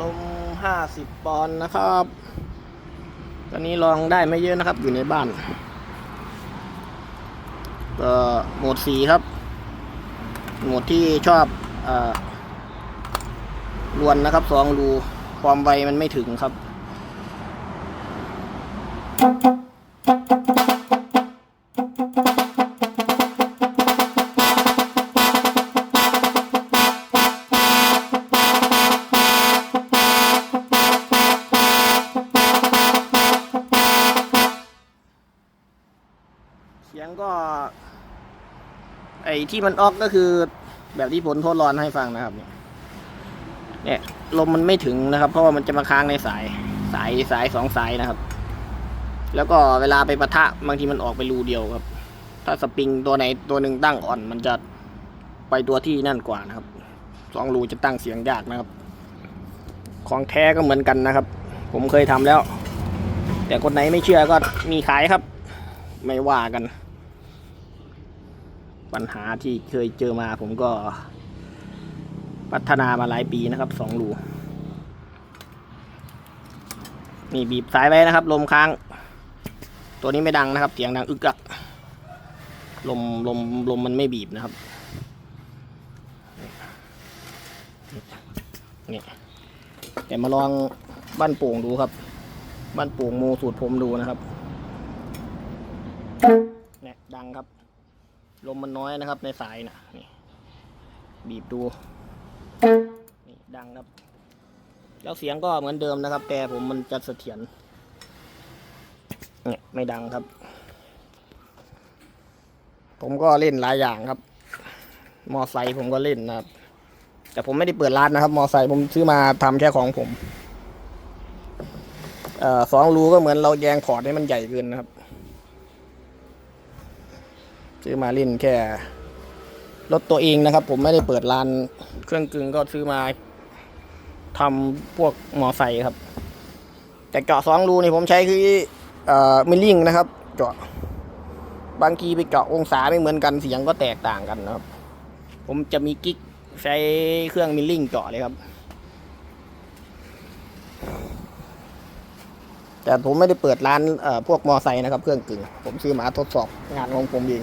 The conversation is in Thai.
ลมห้าสิบปอนด์นะครับ ตอนนี้ลองได้ไม่เยอะนะครับ อยู่ในบ้านก็โหมดสีครับ โหมดที่ชอบออลวนนะครับสองรูความไวมันไม่ถึงครับ สียงก็ ไอที่มันออกก็คือแบบที่ผลทดลองให้ฟังนะครับเนี่ยเนี่ยลมมันไม่ถึงนะครับ เพราะว่ามันจะมาค้างในสายสายสายสองสายนะครับ แล้วก็เวลาไปปะทะบางทีมันออกไปรูเดียวครับ ถ้าสปริงตัวไหนตัวหนึ่งตั้งอ่อน มันจะไปตัวที่นั่นกว่านะครับสองรูจะตั้งเสียงยากนะครับ ของแท้ก็เหมือนกันนะครับ ผมเคยทำแล้ว แต่คนไหนไม่เชื่อก็มีขายครับ ไม่ว่ากัน ปัญหาที่เคยเจอมาผมก็ พัฒนามาหลายปีนะครับสองรูนี่บีบสายไว้นะครับ ลมค้าง ตัวนี้ไม่ดังนะครับ เสียงดังอึกอัก ลมลมลมมันไม่บีบนะครับนี่แต่มาลองบ้านโป่งดูครับ บ้านโป่งโมสูตรผมดูนะครับเนี่ยดังครับ ลมมันน้อยนะครับในสายนะนี่บีบดูนี่ดังครับ แล้วเสียงก็เหมือนเดิมนะครับ แต่ผมมันจะเสถียรเนี่ยไม่ดังครับ ผมก็เล่นหลายอย่างครับ มอไซค์ผมก็เล่นนะครับ แต่ผมไม่ได้เปิดร้านนะครับ มอไซค์ผมซื้อมาทำแค่ของผมอสองรูก็เหมือนเราแยงพอร์ตให้มันใหญ่เกินนะครับ ซื้อมาเล่นแค่รถตัวเองนะครับ ผมไม่ได้เปิดร้านเครื่องกึ่งก็ซื้อมาทำพวกมอไซค์ครับ แต่เจาะสองรูนี่ผมใช้คือเอ่อมิลลิ่งนะครับเจาะบางทีไปเจาะองศาไม่เหมือนกันเสียงก็แตกต่างกันนะครับ ผมจะมีกิ๊กใช้เครื่องมิลลิ่งเจาะเลยครับ แต่ผมไม่ได้เปิดร้านพวกมอไซค์นะครับ เครื่องกึ่ง ผมซื้อมาทดสอบงานของผมเอง